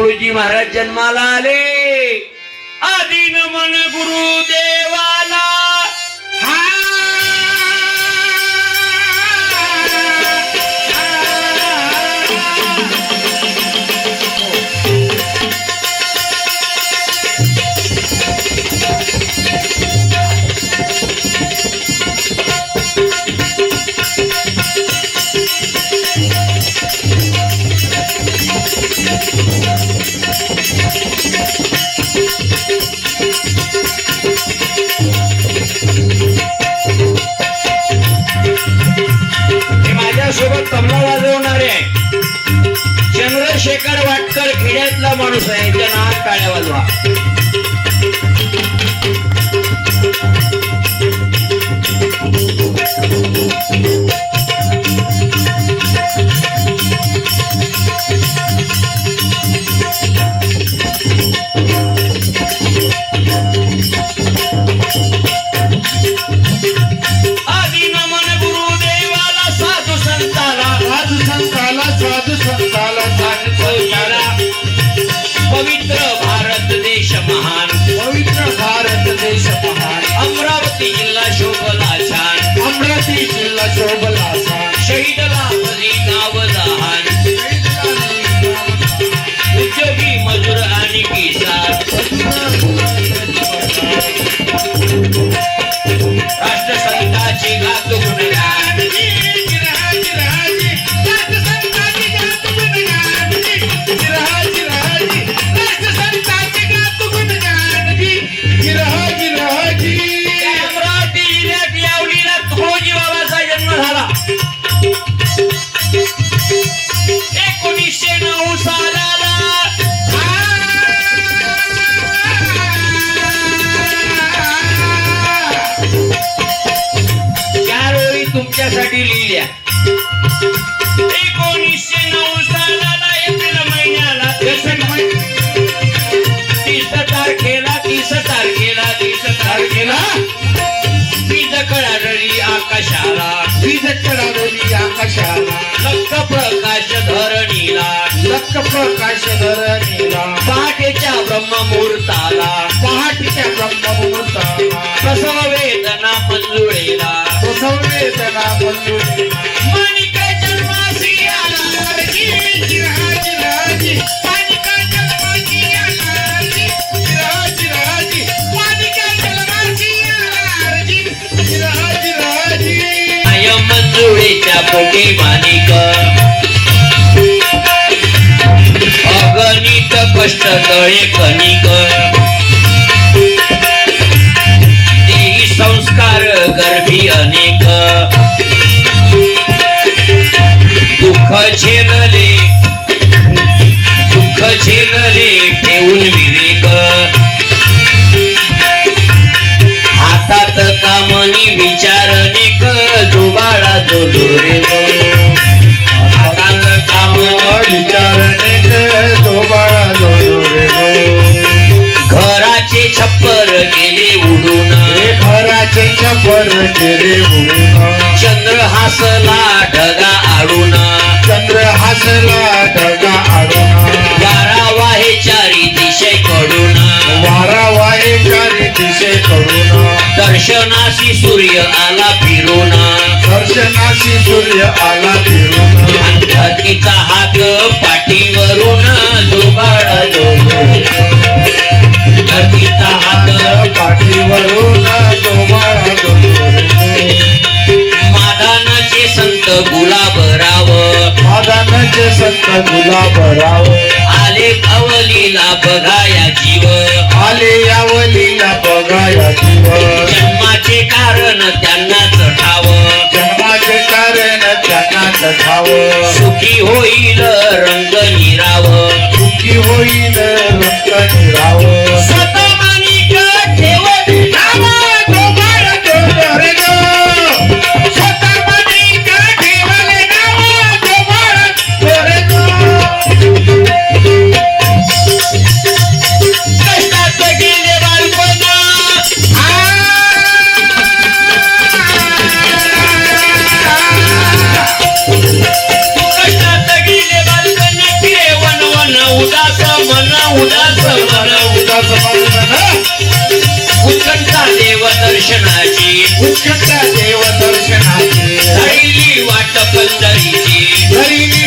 तुकडोजी महाराज जन्माला आले. आदिन मन गुरुदेव सोबत माझ्यासोबत तबला वाजवणारे आहे चंद्रशेखर वाटकर खेड्यातला माणूस आहे. त्या नावात काळ्या वाजवा. चढावली आकाशाला लक्ष प्रकाश धरणीला. लक्ष प्रकाश धरणीला. पहाटेच्या ब्रह्ममुहूर्ताला. पहाटेच्या ब्रह्ममुहूर्ताला. प्रसव वेदना मंजुळेला. संवेदना मंजुरी माणिक मंजुळेच्या पोटी अगणित कष्ट तळे कणिक. संस्कार गर्भी अनेक. दुःख झेलले दुःख झेलले ठेवून विवेक. हातात कामनी विचारणे घराचे छप्पर गेले उडून. घराचे उडून. चंद्र हासला ढगा आडून. चंद्र हसला ढगा आडून. वारा वाहे चारी दिशेकडून वारा वाहे चारी दिशेकडून दर्शनाशी सूर्य आला फिरून. दर्शनाशी सूर्य आला फिरून. धरतीचा हात पाठीवरून दुबाळा खाव. सुखी होईल रंग हिराव.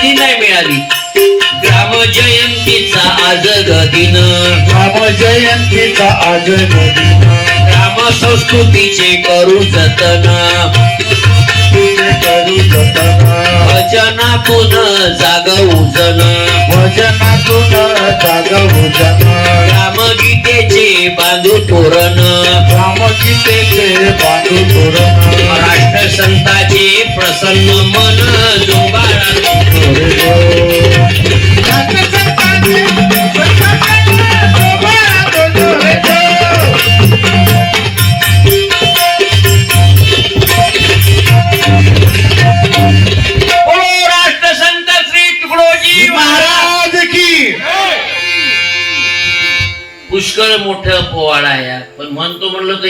संधी नाही मिळाली. ग्राम जयंतीचा आज दिन राम जयंतीचा आज नदीन ग्राम संस्कृतीचे करू जतन. करू जतन. भजनातून जागवू जन भजनातून जागवू जन ग्रामगीतेचे बांधू तोरण. रामगीतेचे बांधू तोरण. राष्ट्र संताचे प्रसन्न मन जोगाडा पुष्कळ मोठं पोवाडा आहे पण म्हणतो म्हणलं तर